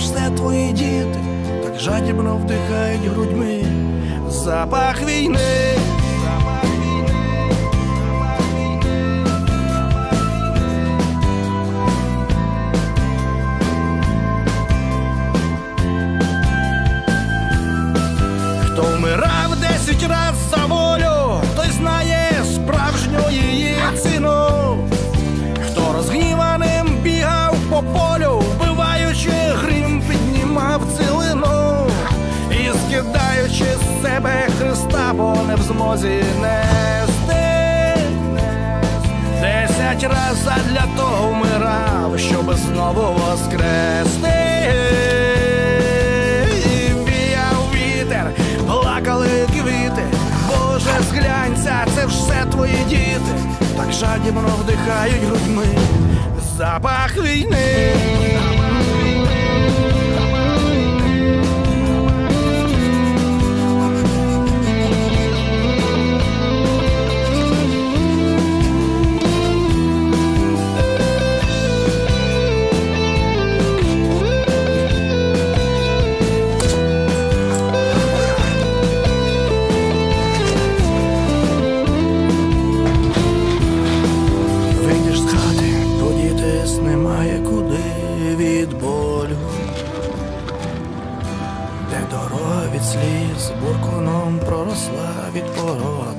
все твої діти, так жадібно вдихають грудьми запах війни. Не в змозі нести. Десять раз задля того вмирав, щоб знову воскрести. Віяв квіти. Боже, зглянься, це все твої діти. Так жадібно вдихають грудьми запах війни. Болю, де дорога від сліз буркуном проросла від порога